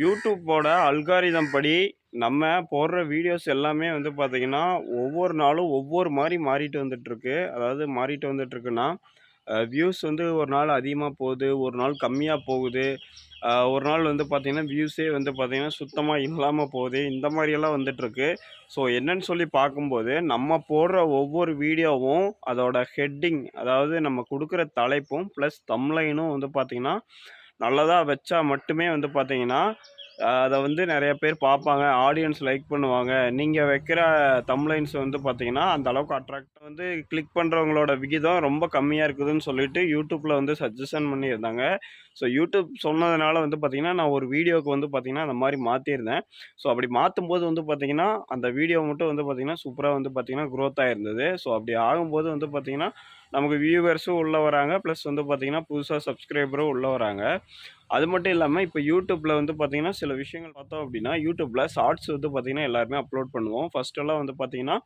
யூடியூப்போட algorithm படி நம்ம போடுற வீடியோஸ் எல்லாமே வந்து பார்த்தீங்கன்னா, ஒவ்வொரு நாளும் ஒவ்வொரு மாதிரி மாறிட்டு வந்துட்டுருக்கு. அதாவது மாறிட்டு வந்துட்டுருக்குன்னா, வியூஸ் வந்து ஒரு நாள் அதிகமாக போகுது, ஒரு நாள் கம்மியாக போகுது. ஒரு நாள் வந்து பார்த்தீங்கன்னா, வியூஸே வந்து பார்த்திங்கன்னா சுத்தமாக இல்லாமல் போகுது. இந்த மாதிரியெல்லாம் வந்துட்டுருக்கு. ஸோ என்னன்னு சொல்லி பார்க்கும்போது, நம்ம போடுற ஒவ்வொரு வீடியோவும் அதோட ஹெட்டிங் அதாவது நம்ம கொடுக்குற தலைப்பும், ப்ளஸ் தம்லைனும் வந்து பார்த்திங்கன்னா நல்லதாக வச்சா மட்டுமே வந்து பார்த்தீங்கன்னா, அதை வந்து நிறைய பேர் பார்ப்பாங்க. ஆடியன்ஸ் லைக் பண்ணுவாங்க. நீங்கள் வைக்கிற தம்லைன்ஸ் வந்து பார்த்தீங்கன்னா, அந்த அளவுக்கு அட்ராக்ட் வந்து கிளிக் பண்ணுறவங்களோட விகிதம் ரொம்ப கம்மியாக இருக்குதுன்னு சொல்லிட்டு யூடியூப்பில் வந்து சஜஷன் பண்ணியிருந்தாங்க. ஸோ யூடியூப் சொன்னதுனால வந்து பார்த்திங்கன்னா நான் ஒரு வீடியோவுக்கு வந்து பார்த்திங்கன்னா அந்த மாதிரி மாற்றியிருந்தேன் ஸோ அப்படி மாத்தும்போது வந்து பார்த்திங்கன்னா அந்த வீடியோ மட்டும் வந்து பார்த்திங்கன்னா சூப்பராக வந்து பார்த்தீங்கன்னா, க்ரோத் ஆகிருந்தது ஸோ அப்படி ஆகும்போது வந்து பார்த்திங்கன்னா நமக்கு வியூவர்ஸும் உள்ளே வராங்க. ப்ளஸ் வந்து பார்த்திங்கன்னா புதுசாக சப்ஸ்கிரைபரும் உள்ளே வராங்க. அது மட்டும் இல்லாமல் இப்போ யூடியூப்பில் வந்து பார்த்திங்கன்னா சில விஷயங்கள் பார்த்தோம் அப்படின்னா, யூடியூப்பில் ஷார்ட்ஸ் வந்து பார்த்தீங்கன்னா, எல்லாருமே அப்லோட் பண்ணுவோம். ஃபஸ்ட்டெல்லாம் வந்து பார்த்திங்கன்னா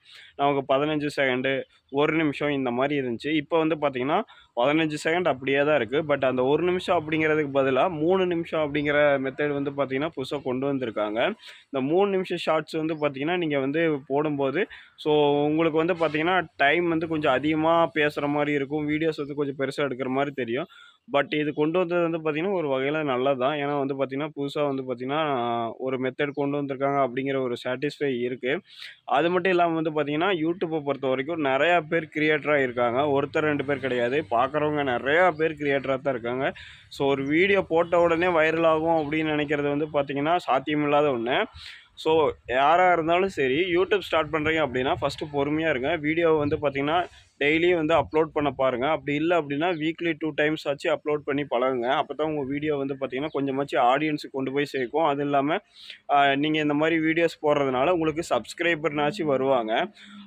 நமக்கு 15 செகண்டு, ஒரு நிமிஷம் இந்த மாதிரி இருந்துச்சு. இப்போ வந்து பார்த்தீங்கன்னா, 15 செகண்ட் அப்படியே தான் இருக்குது பட் அந்த ஒரு நிமிஷம் அப்படிங்கிறதுக்கு பதிலாக மூணு நிமிஷம் அப்படிங்கிற மெத்தட் வந்து பார்த்திங்கன்னா புதுசாக கொண்டு வந்திருக்காங்க. இந்த மூணு நிமிஷம் ஷார்ட்ஸ் வந்து பார்த்தீங்கன்னா, நீங்கள் வந்து போடும்போது, ஸோ உங்களுக்கு வந்து பார்த்திங்கன்னா டைம் வந்து கொஞ்சம் அதிகமாக பேசுகிற மாதிரி இருக்கும். வீடியோஸ் வந்து கொஞ்சம் பெருசாக எடுக்கிற மாதிரி தெரியும். பட் இது கொண்டு வந்தது வந்து பார்த்தீங்கன்னா, ஒரு வகையில் நல்லது தான். ஏன்னா வந்து பார்த்திங்கன்னா புதுசாக வந்து பார்த்தீங்கன்னா, ஒரு மெத்தட் கொண்டு வந்திருக்காங்க அப்படிங்கிற ஒரு சாட்டிஸ்ஃபை இருக்குது அது மட்டும் இல்லாமல் வந்து பார்த்திங்கன்னா யூடியூப்பை பொறுத்த வரைக்கும் நிறையா பேர் கிரியேட்டராக இருக்காங்க. ஒருத்தர் ரெண்டு பேர் கிடையாது. பார்க்குறவங்க நிறையா பேர் கிரியேட்டராக தான் இருக்காங்க. ஸோ ஒரு வீடியோ போட்ட உடனே வைரல் ஆகும் அப்படின்னு நினைக்கிறது வந்து பார்த்திங்கன்னா சாத்தியமில்லாத ஒன்று ஸோ யாராக இருந்தாலும் சரி, யூடியூப் ஸ்டார்ட் பண்ணுறீங்க அப்படின்னா, ஃபர்ஸ்ட்டு பொறுமையாக இருங்க. வீடியோவை வந்து பார்த்தீங்கன்னா, டெய்லியும் வந்து அப்லோட் பண்ண பாருங்கள் அப்படி இல்லை அப்படின்னா, வீக்லி டூ டைம்ஸ் ஆச்சு அப்லோட் பண்ணி பழகுங்க. அப்போ தான் உங்கள் வீடியோ வந்து பார்த்தீங்கன்னா, கொஞ்சமாச்சும் ஆடியன்ஸுக்கு கொண்டு போய் சேர்க்கும். அதுவும் இல்லாமல் நீங்கள் இந்த மாதிரி வீடியோஸ் போடுறதுனால உங்களுக்கு சப்ஸ்கிரைபர்னாச்சும் வருவாங்க.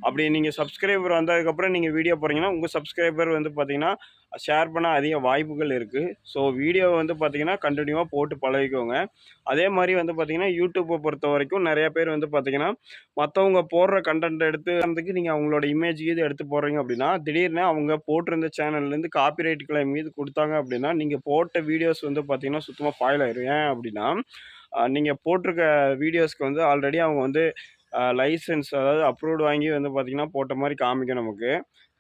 அப்படி நீங்கள் சப்ஸ்கிரைபர் வந்ததுக்கப்புறம் நீங்கள் வீடியோ போடுறீங்கன்னா, உங்கள் சப்ஸ்கிரைபர் வந்து பார்த்தீங்கன்னா, ஷேர் பண்ண அதிக வாய்ப்புகள் இருக்குது ஸோ வீடியோ வந்து பார்த்தீங்கன்னா, கண்டினியூவாக போட்டு பழகிக்கோங்க. அதே மாதிரி வந்து பார்த்தீங்கன்னா, பொறுத்த வரைக்கும் நிறையா பேர் வந்து பார்த்தீங்கன்னா, மற்றவங்க போடுற கண்டென்ட் எடுத்து உதாரணத்துக்கு நீங்கள் அவங்களோட இமேஜ் கீது எடுத்து போடுறீங்க அப்படின்னு திடீர்னு அவங்க போட்டிருந்த சேனல்லேருந்து காப்பிரைட் கிளைம் மீது கொடுத்தாங்க அப்படின்னா, நீங்கள் போட்ட வீடியோஸ் வந்து பார்த்தீங்கன்னா, சுத்தமாக ஃபாயில் ஆயிடும் ஏன் அப்படின்னா, நீங்கள் போட்டிருக்க வீடியோஸ்க்கு வந்து ஆல்ரெடி அவங்க வந்து லைசன்ஸ் அதாவது அப்ரூவ்டு வாங்கி வந்து பார்த்தீங்கன்னா, போட்ட மாதிரி காமிக்கும் நமக்கு.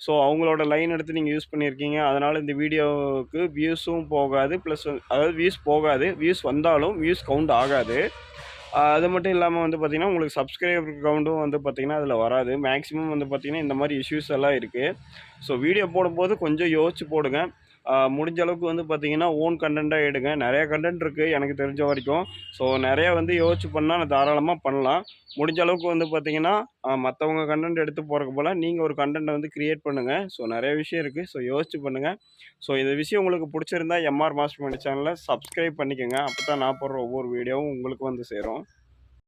ஸோ அவங்களோட லைன் எடுத்து நீங்கள் யூஸ் பண்ணியிருக்கீங்க. அதனால் இந்த வீடியோவுக்கு வியூஸும் போகாது. ப்ளஸ் அதாவது வியூஸ் போகாது. வியூஸ் வந்தாலும் வியூஸ் கவுண்ட் ஆகாது. அது மட்டும் இல்லாமல் வந்து பார்த்திங்கன்னா உங்களுக்கு சப்ஸ்கிரைபர் கவுண்டும் வந்து பார்த்திங்கன்னா அதில் வராது. மேக்ஸிமம் வந்து பார்த்தீங்கன்னா, இந்த மாதிரி இஷ்யூஸ் எல்லாம் இருக்குது ஸோ வீடியோ போடும்போது கொஞ்சம் யோசிச்சு போடுங்க. முடிஞ்ச அளவுக்கு வந்து பார்த்தீங்கன்னா, ஓன் கண்டென்ட்டாக எடுங்க. நிறைய கண்டென்ட் இருக்குது எனக்கு தெரிஞ்ச வரைக்கும். ஸோ நிறையா வந்து யோசிச்சு நான் தாராளமாக பண்ணலாம். முடிஞ்ச அளவுக்கு வந்து பார்த்தீங்கன்னா, மற்றவங்க கண்டென்ட் எடுத்து போகிறக்கு போல் நீங்கள் ஒரு கண்டென்ட்டை வந்து க்ரியேட் பண்ணுங்கள் ஸோ நிறைய விஷயம் இருக்குது ஸோ யோசிச்சு பண்ணுங்கள் ஸோ இந்த விஷயம் உங்களுக்கு பிடிச்சிருந்தா எம்ஆர் மாஸ்டர் மைண்ட் சேனல சப்ஸ்கிரைப் அப்போ தான் நான் போடுற ஒவ்வொரு வீடியோவும் உங்களுக்கு வந்து சேரும்.